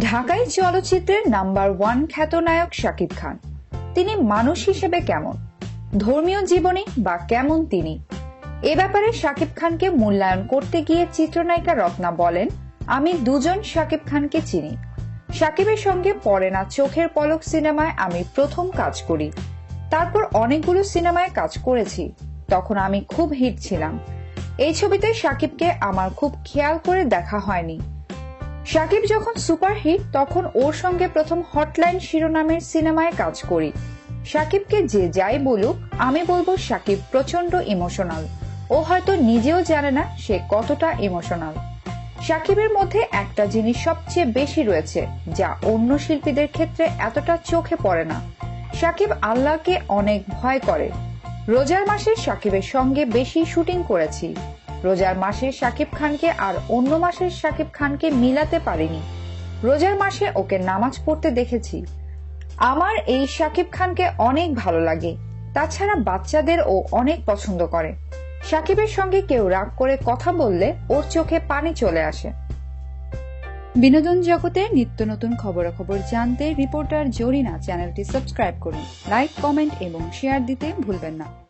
ঢাকাই চলচ্চিত্রের number one খ্যাতনায়ক শাকিব খান। তিনি মানুষ হিসেবে কেমন? ধর্মীয় জীবনী বা কেমন তিনি? এ ব্যাপারে শাকিব খানকে মূল্যায়ন করতে গিয়ে চিত্রনায়িকা রত্না বলেন, আমি দুজন শাকিব খানকে চিনি। শাকিবের সঙ্গে পরে না চোখের পলক সিনেমায় আমি প্রথম কাজ করি। তারপর অনেকগুলো সিনেমায় কাজ করেছি। তখন আমি খুব হিট ছিলাম। এই ছবিতে শাকিবকে আমার খুব খেয়াল করে দেখা হয়নি। শাকিব যখন সুপারহিট, তখন ওর সঙ্গে প্রথম হটলাইন শিরোনামের সিনেমায় কাজ করি। শাকিবকে যে যাই বলুক, আমি বলব শাকিব প্রচণ্ড ইমোশনাল। ও হয়তো নিজেও জানে না সে কতটা ইমোশনাল। শাকিবের মধ্যে একটা জিনিস সবচেয়ে বেশি রয়েছে, যা অন্য শিল্পীদের ক্ষেত্রে এতটা চোখে পড়ে না। শাকিব আল্লাহকে অনেক ভয় করে। রোজার মাসে শাকিবের সঙ্গে বেশি শুটিং করেছি। রোজার মাসে শাকিব খানকে আর অন্য মাসের শাকিব খানকে মিলাতে পারিনি। রোজার মাসে ওকে নামাজ পড়তে দেখেছি। আমার এই শাকিব খানকে অনেক ভালো লাগে। তাছাড়া বাচ্চাদের ও অনেক পছন্দ করে। শাকিবের সঙ্গে কেউ রাগ করে কথা বললে ওর চোখে পানি চলে আসে। বিনোদন জগতে নিত্য নতুন খবরাখবর জানতে রিপোর্টার জরিনা চ্যানেলটি সাবস্ক্রাইব করুন, লাইক, কমেন্ট এবং শেয়ার দিতে ভুলবেন না।